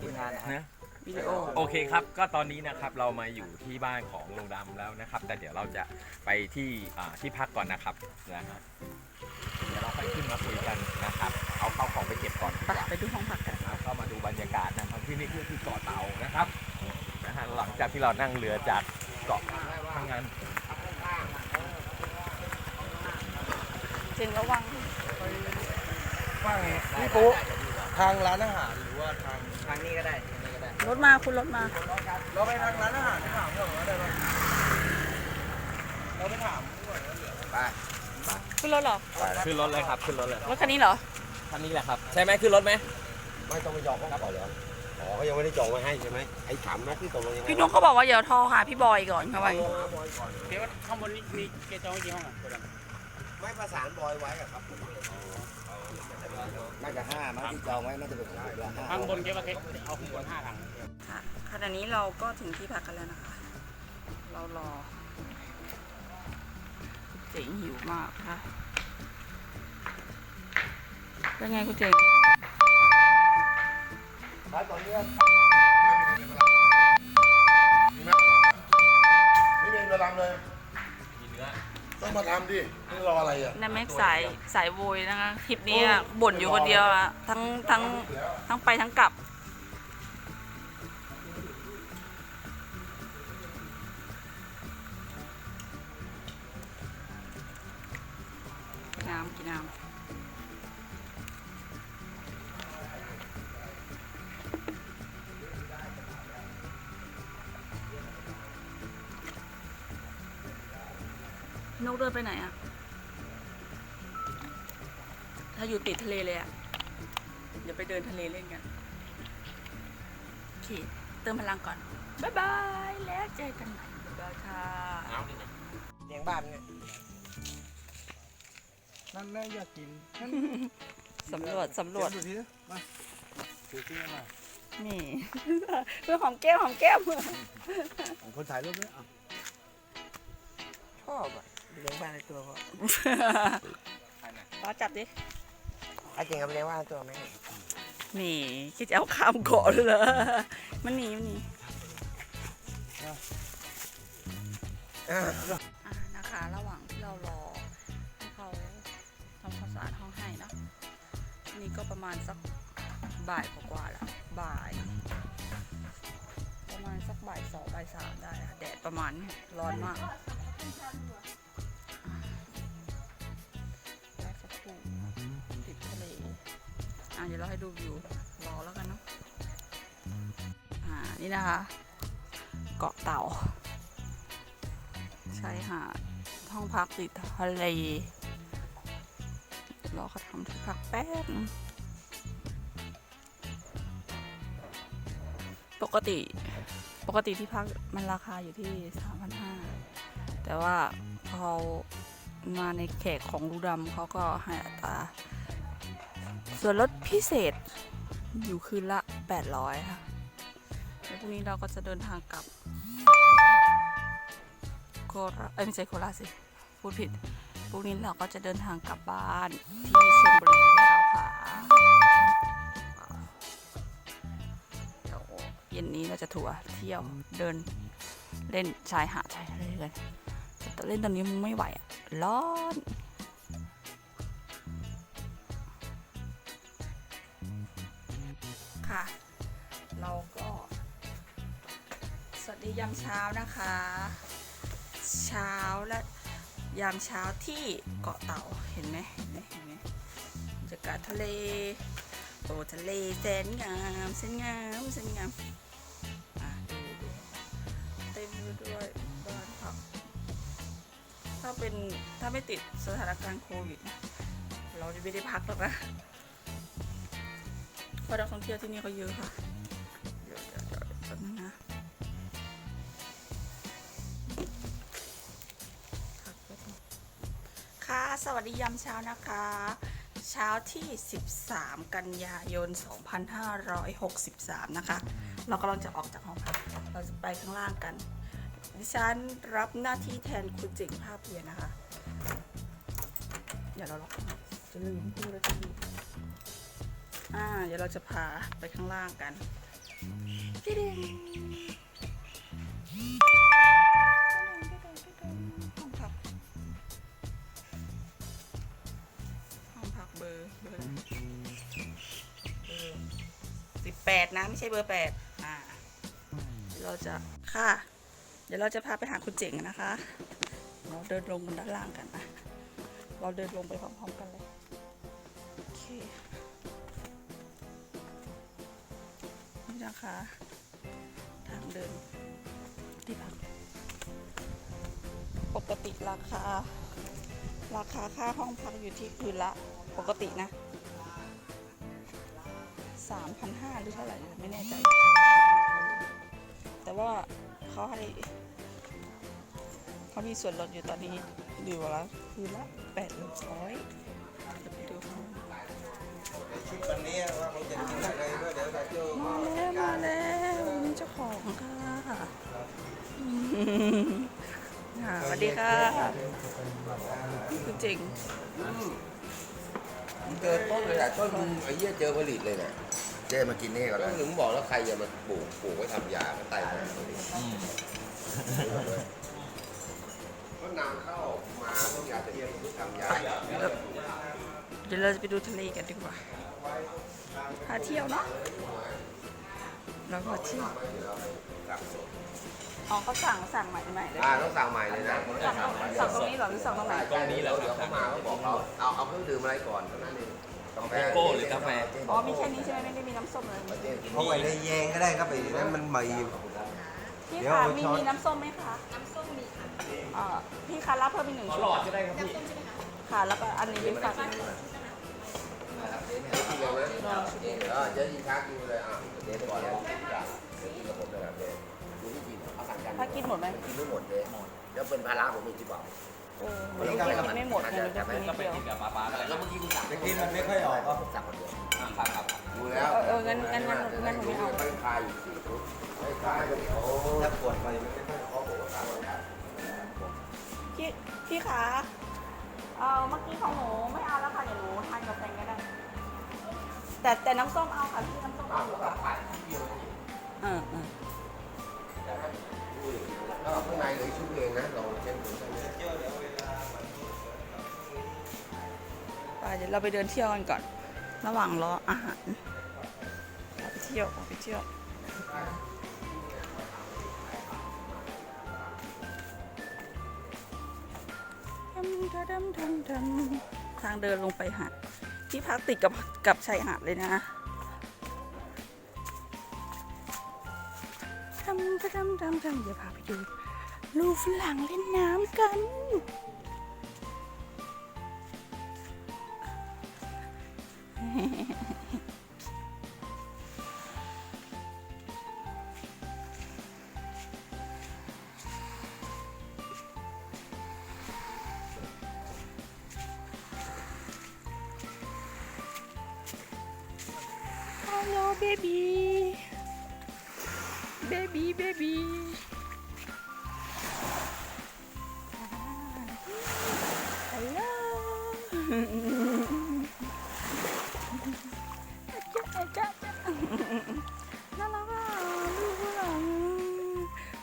ทีมงานนะฮะนะ วิดีโอ โอเคครับ ก็ตอนนี้นะครับเรามาอยู่ที่บ้านของลุงดำแล้วนะครับ แต่เดี๋ยวเราจะไปที่อ่าที่พักก่อนนะครับนะฮะเดี๋ยวเราค่อยขึ้นมาคุยกันนะครับ เอาเข้าของไปเก็บก่อนดีไปกว่า ไปดูห้องพักกัน นะครับเข้ามาดูบรรยากาศนะครับที่นี่คือที่เกาะเต่านะครับนะฮะหลังจากที่เรานั่งเรือจากเกาะพังงานเจนระวัง ว่าไงพี่ปุ๊ทางร้านอาหารหรือว่าทาง ทางนี้ก็ได้ทางนี้ก็ได้รถมาคุณรถมา เราไปทางร้านอาหารที่ถามก่อนว่าได้ไหมเราไปถามก่อนว่าเหลือไปขึ้นรถเหรอ ขึ้นรถเลยครับขึ้นรถเลยรถคันนี้เหรอ คันนี้แหละครับ ใช่ไหมขึ้นรถไหมไม่ต้องไปจองเขาก่อนเหรออ๋อเขายังไม่ได้จองไว้ให้ใช่ไหมไอ้ถามนะที่ตกลงยังไงพี่นุ๊กเขาบอกว่าเดี๋ยวโทรหาพี่บอยก่อนเขาว่าอย่างโทรงี้หาบอยก่อนเดี๋ยวข้างบนนี้มีเกจองไว้กี่ห้องอะโกดังไม่ประสานบอยไว้อะครับ น่าจะห้ามั้งที่จองไว้น่าจะเป็นของเราห้าข้างบนเกว่าเกเอาข้างบนห้าถังค่ะขณะนี้เราก็ถึงที่พักกันแล้วนะคะ เรารอ เจ๋งหิวมากค่ะเป็นไงคุณเจ๋งร้านตอนนี้ ดินี่รออะไรอะนั่นแม็กสายสายโวยนะคะทริปนี้อะบ่นอยู่คนเดียวอะทั้งทั้งทั้งไปทั้งกลับ น้ำกินน้ำ กเดินไปไหนอะถ้าอยู่ติดทะเลเลยอะเดี๋ยวไปเดินทะเลเล่นกันโอเคเติมพลังก่อน บ๊ายบาย แล้วเจอกันใหม่บ๊ายบายค่ะเลี้ยงบ้านเนี่ยนั่นแน่อยากกินสำรวจสำรวจดูทีนะมาถือที่มานี่ เพื่อหอมแก้มหอมแก้มคนถ่ายรูปด้วยอะ ชอบอะ เลี้ยงบ้านในตัวก็ป้าจับดิถ้าจริงเอาไปเลี้ยงบ้านในตัวไหมนี่คิดจะเอาข้ามเกาะเลยเหรอมันหนีมันหนีอ่าอะนะคะระหว่างที่เรารอให้เขาทำความสะอาดห้องให้เนอะนี่ก็ประมาณสักบ่ายกว่าๆแล้วบ่าย ประมาณสักบ่ายสองบ่ายสามได้อะแดดประมาณนี้ร้อนมาก ยวเราให้ดูวิวรอแล้วกันเนาะอ่านี่นะคะ เกาะเต่าชายหาดห้องพักติดทะเลรอเขาทำที่พักแป๊บนึงปกติปกติที่พักมันราคาอยู่ที่สามพันห้าแต่ว่าพอมาในแขกของรูดำเขาก็ให้อัตรา ส่วนลดพิเศษอยู่คืนละ 800 ค่ะแล้วพรุ่งนี้เราก็จะเดินทางกลับโคราเอ้ยไม่ใช่โคราชสิ พูดผิดพรุ่งนี้เราก็จะเดินทางกลับบ้านที่ชลบุรีแล้วค่ะเดี๋ยวเย็นนี้เราจะทัวร์เที่ยวเดินเล่นชายหาดชายทะเลกันแต่เล่นตอนนี้มึงไม่ไหวอะร้อน ยามเช้านะคะ เช้าและยามเช้าที่เกาะเต่าเห็นไหมเห็นไหมเห็นไหมบรรยากาศทะเลโอ้ทะเลแสนงามแสนงามแสนงามเต็มไปด้วยบ้านพักถ้าเป็นถ้าไม่ติดสถานการณ์โควิด เราจะไม่ได้พักหรอกนะเพราะนักท่องเที่ยวที่นี่ก็เยอะค่ะเดี๋ยวเดี๋ยวเดี๋ยวแป๊บนึงนะ สวัสดียามเช้านะคะ เช้าที่ 13 กันยายน 2563 นะคะ เรากำลังจะออกจากห้องพักเราจะไปข้างล่างกัน ดิฉันรับหน้าที่แทนคุณจ๋งภาพเพียนะคะ เดี๋ยวเราล็อกจะลืมพูดแล้วจะลืมอ่า เดี๋ยวเราจะพาไปข้างล่างกันดิดิ สิบแปดนะ ไม่ใช่เบอร์แปดอ่าเดี๋ยวเราจะค่ะ เดี๋ยวเราจะพาไปหาคุณเจ๋งนะคะ เราเดินลงบนด้านล่างกันนะเราเดินลงไปพร้อมๆกันเลยโอเคนี่นะคะ ทางเดินที่พักปกติราคา ราคาค่าห้องพักอยู่ที่คืนละ ปกตินะ 3,500หรือเท่าไหร่ไม่แน่ใจ แต่ว่าเขาให้เขามีส่วนลดอยู่ตอนนี้อยู่ละคืนละ800เดี๋ยวไปดูข้างในชุดวันนี้ว่าเขาจะกินอะไรก็เดี๋ยวจะเจอมาแล้วมาแล้วนี่เจ้าของค่ะอืมค่ะสวัสดีค่ะคุณเจ๋งเจอต้นเลยอะต้นไอ้เหี้ยเจอผลิตเลยนะ เจ๊มากินนี่ก่อนนะถึงบอกแล้วใครจะมาปลูกปลูกไว้ทำยาไต้หวันก็นำเข้ามาพวกยาตะเกียบพวกทำยาเดี๋ยวเราจะไปดูทะเลกันดีกว่า พาเที่ยวเนาะแล้วก็เที่ยวอ๋อเขาสั่งสั่งใหม่ใหม่เลยอ่าต้องสั่งใหม่เลยนะสั่งตรงสั่งตรงนี้เหรอหรือสั่งตรงไหน ตรงนี้แหละเดี๋ยวเขามาเขาบอกเขาเอาเอาเครื่องดื่มอะไรก่อนเท่านั้นเองกาแฟ โกโก้หรือกาแฟ อ๋อมีแค่นี้ใช่ไหมไม่ได้มีน้ำส้มเลยเพราะว่าในแยงก็ได้ครับไอ้นั่นมันใหม่อยู่พี่เดี๋ยวคะเอามีช้อน มีน้ำส้มไหมคะน้ำส้มมีค่ะพี่คะรับเพิ่มอีกหนึ่งหชุลดอดก็ได้ครับพี่ค่ะแล้วก็อันนี้เป็นฝากกินเลยไหมเออเจ๊ยิงช้ากินเลยอะเจ๊ก่อนเลยเดี๋ยวกินกับผมเลยครับเจ๊ดูที่กินเอาสั่งกันถ้ากินหมดไหมกินไม่หมดเลยแล้วเป็นภาระผมอีกที่บอก เออหนูก็กินไม่หมดหนูจะกินนิก็ดไปเดียวกินกับปลาปลาก็ได้แล้วเมื่อกี้คุณสั่งกินมันไม่ค่อยออกก็สั่งคนเดียวอ่าครับครับดูแล้วเออเอองั้นงั้นงั้นงั้นหนูไม่เอาไม่คายอยู่สี่ทุกไม่คายก็เดี๋ยวถ้าปวดไปมันไม่ค่อยเขาบอกว่าสั่งคนเดียวพี่พี่คะเอาเมื่อกี้ของหนูไม่เอาแล้วค่ะเดี๋ยวหนูทานกับแตงก็ได้แต่แต่น้ำส้มเอาค่ะพี่น้ำส้มเอาค่ะเออเออ แล้วข้างในเลือชุดเองนะเราเช่นผมใช่ไหมไปเดี๋ยวเราไปเดินเที่ยวกันก่อน ระหว่างรออาหารเราไปเที่ยวเราไปเที่ยวทำทำทำทำทำทางเดินลงไปหาดที่พักติดกับกับชายหาดเลยนะทำทำทำทำเดี๋ยวพาไปดู ลูกฝรั่งเล่นน้ำกัน Hello baby baby baby จ้าจ้าจ้าน่ารักอะลูกฝรั่ง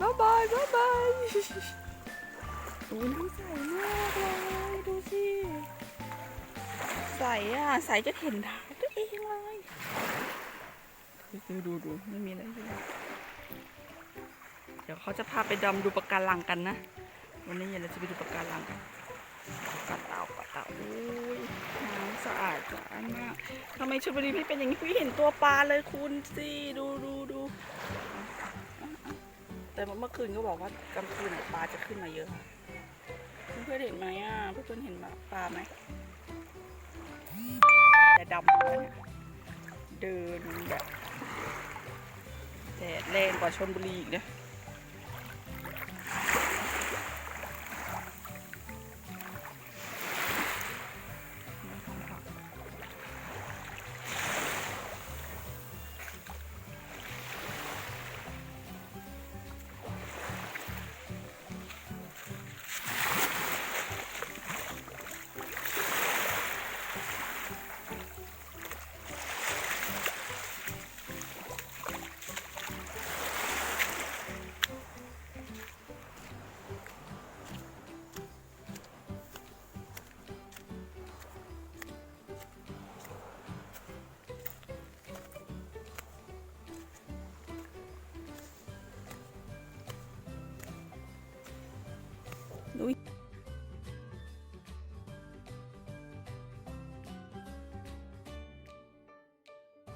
บ๊ายบายบ๊ายบายโอ้ยน้ำใสมากเลยดูสิใสอะใสจะเห็นเท้าตัวเองเลยดูดูดูไม่มีอะไรเลยเดี๋ยวเขาจะพาไปดำดูปะการังกันนะ วันนี้เย็นเราจะไปดูปะการังกันปะเต่าปะเต่าอุ้ย สะอาดสะอาดมากทำไมชลบุรีพี่เป็นอย่างนี้พี่เห็นตัวปลาเลยคุณสิดูดูดูแต่เมื่อคืนก็บอกว่ากลางคืนปลาจะขึ้นมาเยอะเพื่อนเห็นไหมอะเพื่อนเห็นปลาไหมแต่ดำนะเนี่ยเดินแบบแดดแรงกว่าชนบุรีอีกนะ